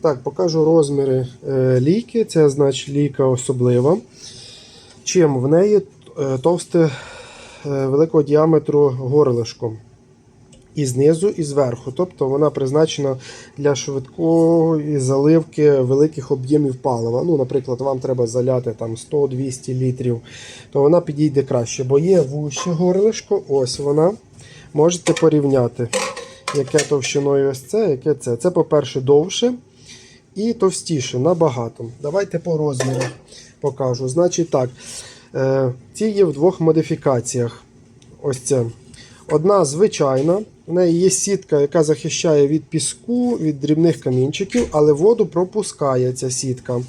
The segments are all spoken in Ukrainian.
Так, покажу розміри е, лійки. Це значить лійка особлива. Чим в неї е, товсте е, великого діаметру горлишко. І знизу, і зверху. Тобто вона призначена для швидкої заливки великих об'ємів палива. Ну, наприклад, вам треба заляти там 100-200 літрів, то вона підійде краще, бо є вуще горлишко, ось вона. Можете порівняти, яке товщиною ось це, яке це. Це, по-перше, довше і товстіше набагато. Давайте по розмірах покажу. Значить так, е, ці є в двох модифікаціях. Ось це. Одна звичайна. В неї є сітка, яка захищає від піску, від дрібних камінчиків, але воду пропускає ця сітка.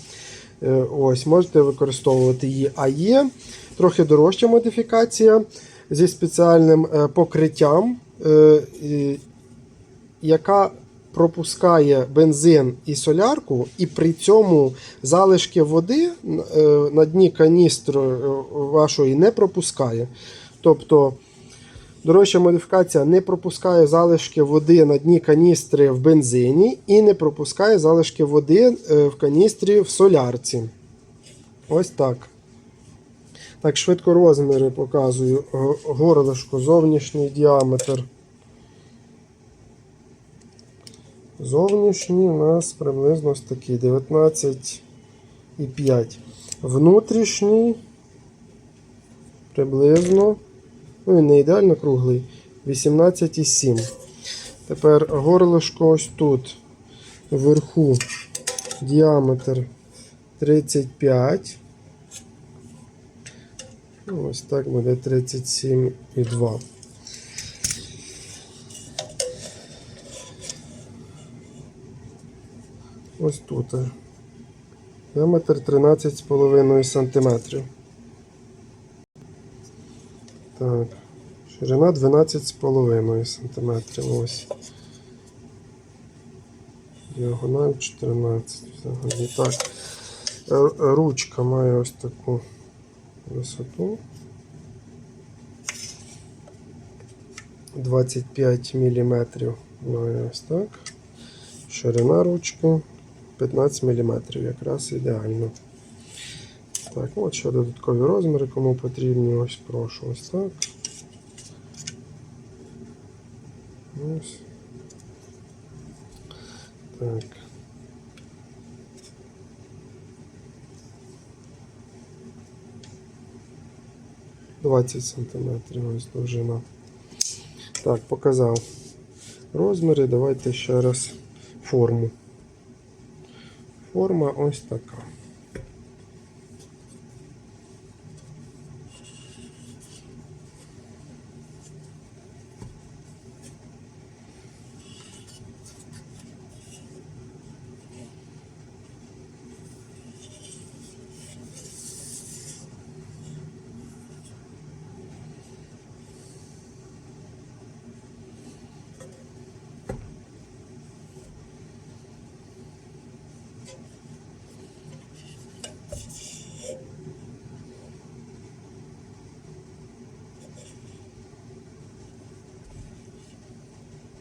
Е, Ось, Можете використовувати її. А є трохи дорожча модифікація зі спеціальним е, покриттям, яка пропускає бензин і солярку, і при цьому залишки води е, на дні каністру е, вашої не пропускає. Тобто дорожча модифікація не пропускає залишки води на дні каністри в бензині і не пропускає залишки води е, в каністрі в солярці. Ось так. Так, швидко розміри показую. Горлишко, зовнішній діаметр. Зовнішній у нас приблизно ось такий 19,5. Внутрішній приблизно, ну він не ідеально круглий, 18,7. Тепер горлишко ось тут, вверху, діаметр 35. Ну, Ось так буде 37,2. Ось тут. е. Діаметр 13,5 см. Так. Ширина 12,5 см. Ось. Діагональ 14 взагалі. Так. Ручка має ось таку висоту. 25 мм має ось так. Ширина ручки 15 мм, якраз ідеально. Так, от ще додаткові розміри, кому потрібні, ось прошу ось так. Ось. Так. Двадцять сантиметрів ось довжина. Так, показав розміри. Давайте ще раз форму. Форма ось така.